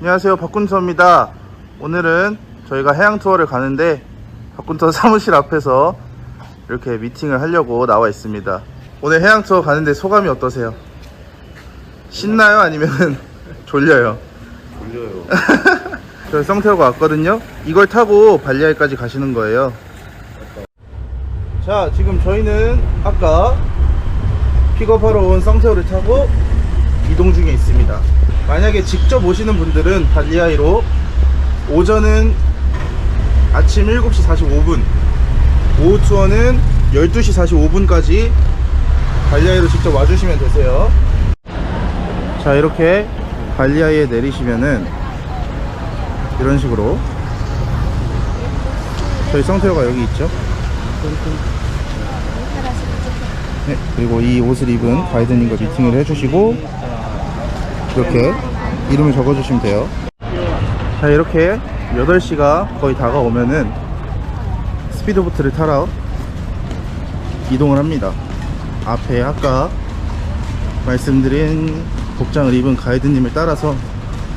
안녕하세요. 박군서입니다. 오늘은 저희가 해양 투어를 가는데 박군서 사무실 앞에서 이렇게 미팅을 하려고 나와 있습니다. 오늘 해양 투어 가는데 소감이 어떠세요? 신나요? 아니면 졸려요? 졸려요. 저희 성태호가 왔거든요. 이걸 타고 발리아이까지 가시는 거예요. 자 지금 저희는 아까 픽업하러 온 성태호를 타고 이동 중에 있습니다 만약에 직접 오시는 분들은 발리아이로 오전은 아침 7시 45분 오후 투어는 12시 45분까지 발리아이로 직접 와주시면 되세요. 자 이렇게 발리아이에 내리시면은 이런 식으로. 저희 성태호가 여기 있죠? 네, 그리고 이 옷을 입은 가이드님과 미팅을 해주시고 이렇게 이름을 적어주시면 돼요. 자 이렇게 8시가 거의 다가오면은 스피드보트를 타러 이동을 합니다. 앞에 아까 말씀드린 복장을 입은 가이드님을 따라서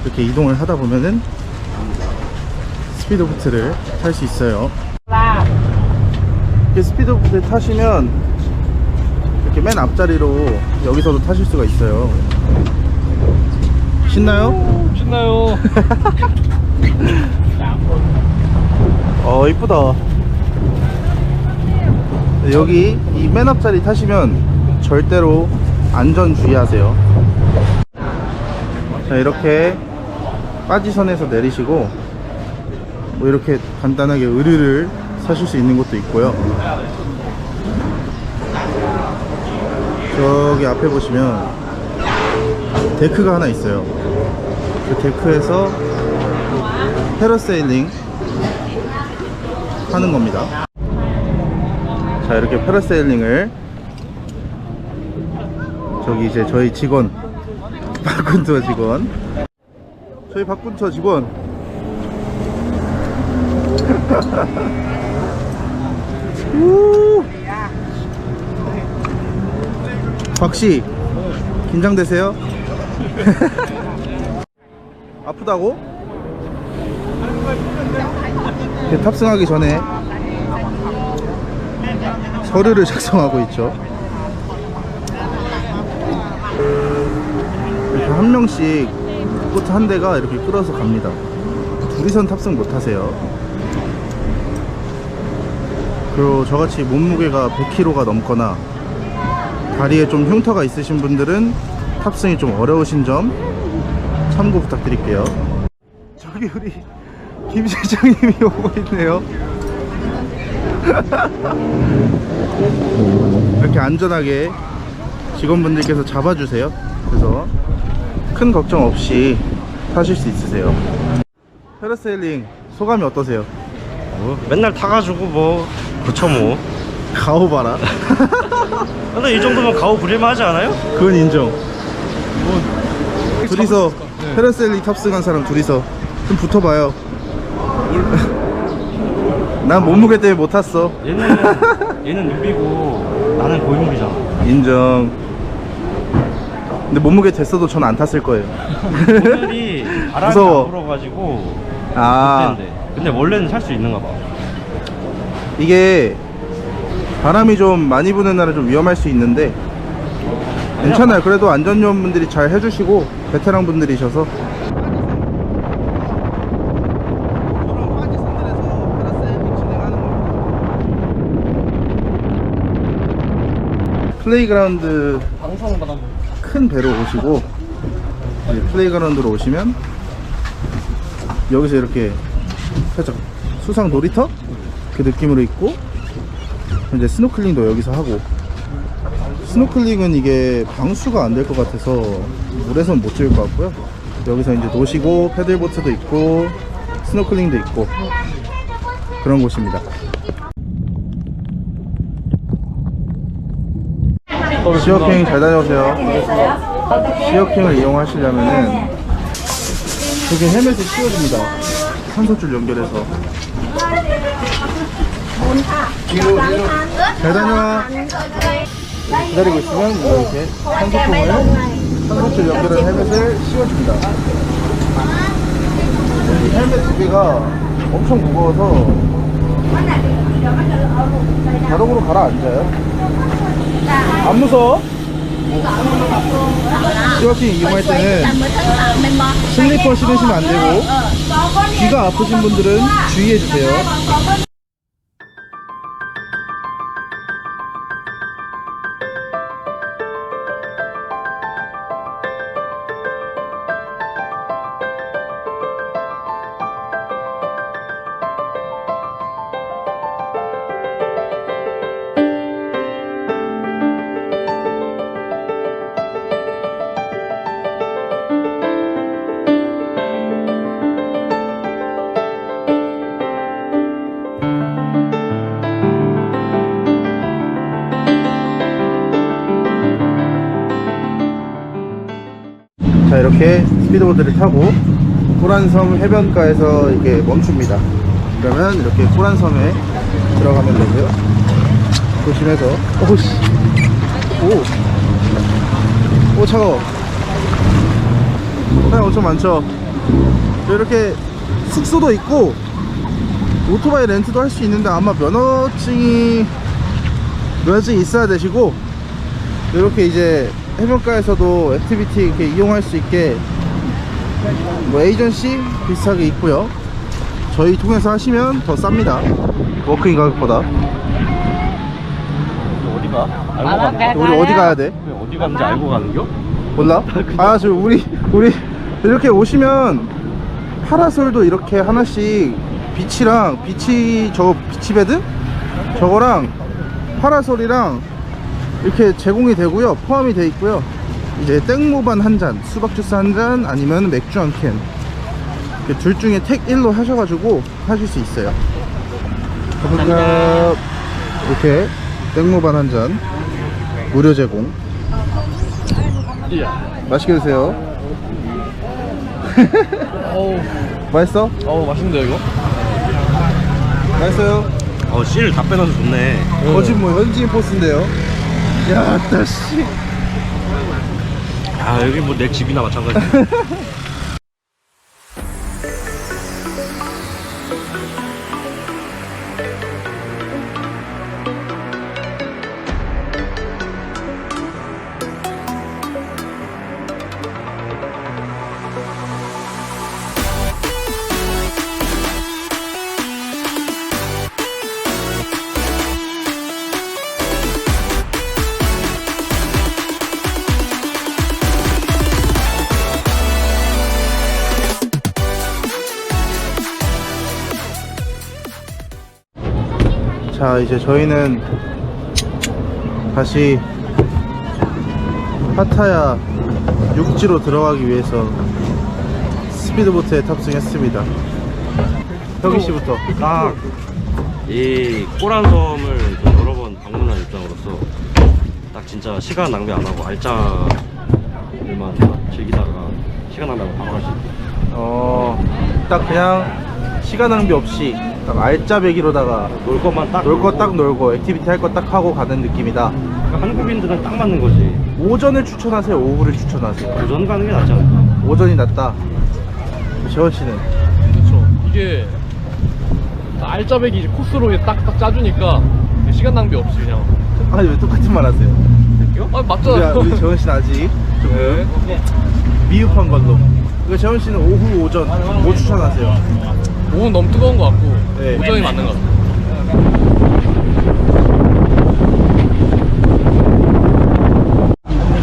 이렇게 이동을 하다 보면은 스피드보트를 탈 수 있어요. 이렇게 스피드보트 타시면 이렇게 맨 앞자리로 여기서도 타실 수가 있어요 신나요? 신나요. 어 이쁘다 여기 이 맨 앞자리 타시면 절대로 안전 주의하세요 자 이렇게 빠지선에서 내리시고 뭐 이렇게 간단하게 의류를 사실 수 있는 곳도 있고요 저기 앞에 보시면 데크가 하나 있어요 그 데크에서 패러세일링 하는 겁니다. 자, 이렇게 패러세일링을 저기 이제 저희 직원 박군투어 직원 저희 박군투어 직원 우! 박씨 긴장되세요? 아프다고? 이렇게 탑승하기 전에 서류를 작성하고 있죠. 이렇게 한 명씩 보트 한 대가 이렇게 끌어서 갑니다. 둘이선 탑승 못 하세요. 그리고 저같이 몸무게가 100kg가 넘거나 다리에 좀 흉터가 있으신 분들은 탑승이 좀 어려우신 점 참고 부탁드릴게요. 저기 우리 김 실장님이 오고 있네요. 이렇게 안전하게 직원분들께서 잡아주세요. 그래서 큰 걱정 없이 타실 수 있으세요. 패러세일링 소감이 어떠세요? 뭐, 맨날 타가지고 뭐 그쵸 뭐. 가오 봐라. 근데 이 정도면 가오 부릴만 하지 않아요? 그건 인정. 둘이서 패러세일링 탑승한 사람 둘이서 좀 붙어봐요. 난 몸무게 때문에 못 탔어. 얘는 얘는 뉴비고 나는 고인물이잖아. 인정. 근데 몸무게 됐어도 전 안 탔을 거예요. 오늘이 바람이 무서워. 안 불어가지고 아, 그때인데. 근데 원래는 살 수 있는가 봐. 이게 바람이 좀 많이 부는 날은 좀 위험할 수 있는데 괜찮아요. 그래도 안전요원분들이 잘 해주시고 베테랑 분들이셔서. 플레이그라운드. 큰 배로 오시고 이제 플레이그라운드로 오시면 여기서 이렇게 살짝 수상 놀이터 그 느낌으로 있고 이제 스노클링도 여기서 하고 스노클링은 이게 방수가 안 될 것 같아서 물에선 못 찍을 것 같고요. 여기서 이제 노시고 패들보트도 있고 스노클링도 있고 그런 곳입니다. 시어핑 잘 다녀오세요. 시어핑을 이용하시려면은 여기 헬멧을 씌워줍니다. 산소줄 연결해서. 잘 다녀와 기다리고 있으면 이렇게 산소통을 산소줄 연결한 헬멧을 씌워줍니다 여기가 엄청 무거워서 자동으로 가라앉아요. 안 무서워? 스티어킹 이용할 때는 슬리퍼 신으시면 안 되고 귀가 아프신 분들은 주의해 주세요. 자 이렇게 스피드보드를 타고 꼬란섬 해변가에서 이게 멈춥니다. 그러면 이렇게 꼬란섬에 들어가면 되고요. 조심해서 오씨 오, 오 차가워. 사람 엄청 많죠. 이렇게 숙소도 있고 오토바이 렌트도 할 수 있는데 아마 면허증이 면허증이 있어야 되시고 이렇게 이제 해변가에서도 액티비티 이렇게 이용할 수 있게 뭐 에이전시 비슷하게 있고요 저희 통해서 하시면 더 쌉니다 워크인 가격보다 어디 가? 알고 아, 가는 거? 우리 어디 가야 돼? 어디 가는지 알고 가는 겨? 몰라? 아, 저 우리 우리 이렇게 오시면 파라솔도 이렇게 하나씩 비치랑 비치 저 비치베드 저거랑 파라솔이랑 이렇게 제공이 되고요. 포함이 돼 있고요. 이제 땡모반 한 잔, 수박 주스 한 잔, 아니면 맥주 한 캔. 이렇게 둘 중에 택 1로 하셔가지고 하실 수 있어요. 감사합니다. 이렇게 땡모반 한 잔 무료 제공. 맛있게 드세요. 맛있어? 어우, 맛있는데요, 이거? 맛있어요? 어, 씨를 다 빼놔서 좋네. 거짓 뭐 현지인 포스인데요. 야, 따씨. 아, 여기 뭐 내 집이나 마찬가지. 자, 이제 저희는 다시 파타야 육지로 들어가기 위해서 스피드보트에 탑승했습니다. 혁이 씨부터. 딱, 이 꼬란섬을 좀 여러 번 방문한 입장으로서 딱 진짜 시간 낭비 안 하고 알짜들만 즐기다가 시간 낭비 안 하고 바로 갈수 있게. 어, 딱 그냥 시간 낭비 없이 딱 알짜배기로다가 놀 것만 딱. 놀 거 딱 놀고 액티비티 할 거 딱 하고 가는 느낌이다. 그러니까 한국인들은 딱 맞는 거지. 오전을 추천하세요? 오후를 추천하세요? 도전 가는 게 낫지 않을까? 오전이 낫다. 재원 씨는 그쵸. 이게, 알짜배기 이제 코스로 이제 딱딱 짜주니까, 시간 낭비 없이 그냥. 아니 왜 똑같은 말 하세요? 아, 우리, 맞잖아요. 우리 재원 씨는 아직 좀 네. 미흡한 걸로. 그 재원 씨는 오후 오전 뭐 추천하세요? 오후는 너무 뜨거운 것 같고, 네. 오전이 맞는 것 같아요.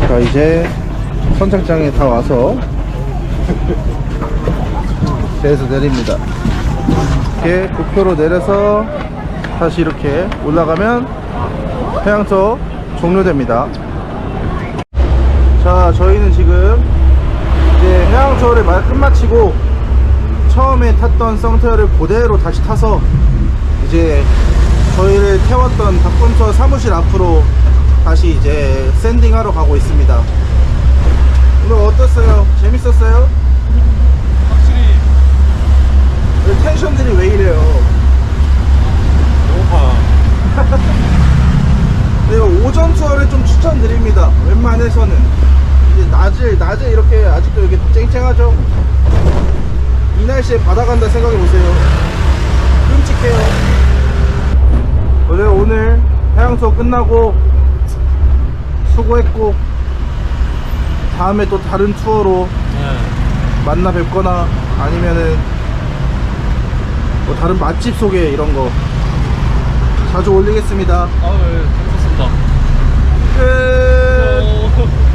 자 이제 선착장에 다 와서 배에서 내립니다. 이렇게 국표로 내려서 다시 이렇게 올라가면 해양터 종료됩니다. 자 저희는 지금 이제 해양터를 말 끝마치고 처음에 탔던 썸터를 그대로 다시 타서 이제 저희를 태웠던 박분터 사무실 앞으로 다시 이제 샌딩하러 가고 있습니다. 오늘 어땠어요? 재밌었어요? 확실히, 왜 텐션들이 왜 이래요? 배고파. 네, 오전 투어를 좀 추천드립니다. 웬만해서는 이제 낮에 낮에 이렇게 아직도 이렇게 쨍쨍하죠. 이 날씨에 바다 간다 생각해 보세요. 끔찍해요. 오늘 오늘 해양 투어 끝나고 수고했고 다음에 또 다른 투어로 네. 만나 뵙거나 아니면은 뭐 다른 맛집 소개 이런 거 자주 올리겠습니다. 아, 네, 재밌었습니다. 끝.